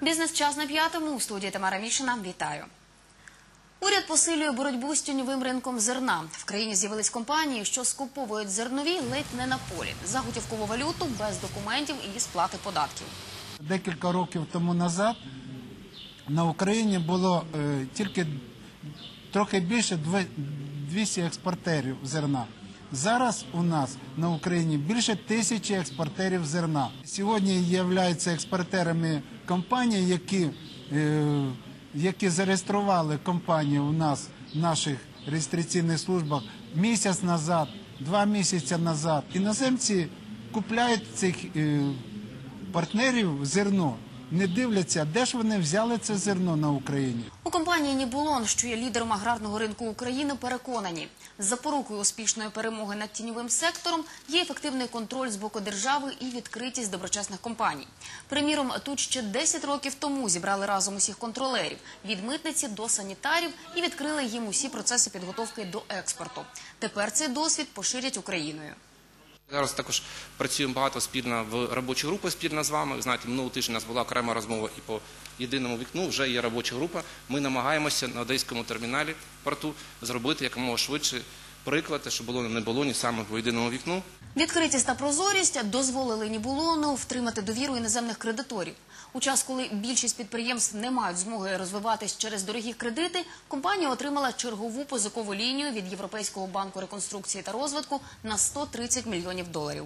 Бізнес час на п'ятому у студії Тамара Мішина. Вітаю. Уряд посилює боротьбу з тіньовим ринком зерна. В країні з'явились компанії, що скуповують зернові ледь не на полі за готівкову валюту без документів і сплати податків. Декілька років тому назад на Україні було е, тільки трохи більше две- 200 експортерів зерна. Зараз у нас на Україні більше тисячі експортерів зерна. Сьогодні являються експортерами компанії, які, е, які зареєстрували компанію у нас в наших реєстраційних службах місяць назад, два місяці назад. Іноземці купляють цих е, партнерів зерно, не дивляться, де ж вони взяли це зерно на Україні. У компанії Нібулон, що є лідером аграрного ринку України, переконані, запорукою успішної перемоги над тіньовим сектором є ефективний контроль з боку держави і відкритість доброчесних компаній. Приміром, тут ще 10 років тому зібрали разом усіх контролерів від митниці до санітарів і відкрили їм усі процеси підготовки до експорту. Тепер цей досвід поширять Україною. Зараз також працюємо багато спільно в робочій групі спільно з вами. Ви знаєте, минулого тижня у нас була окрема розмова і по єдиному вікну. Вже є робоча група. Ми намагаємося на одеському терміналі порту зробити якомога швидше приклад, що було не було саме по єдиному вікну. Відкритість та прозорість дозволили Нібулону втримати довіру іноземних кредиторів. У час, коли більшість підприємств не мають змоги розвиватись через дорогі кредити, компанія отримала чергову позикову лінію від Європейського банку реконструкції та розвитку на 130 мільйонів доларів.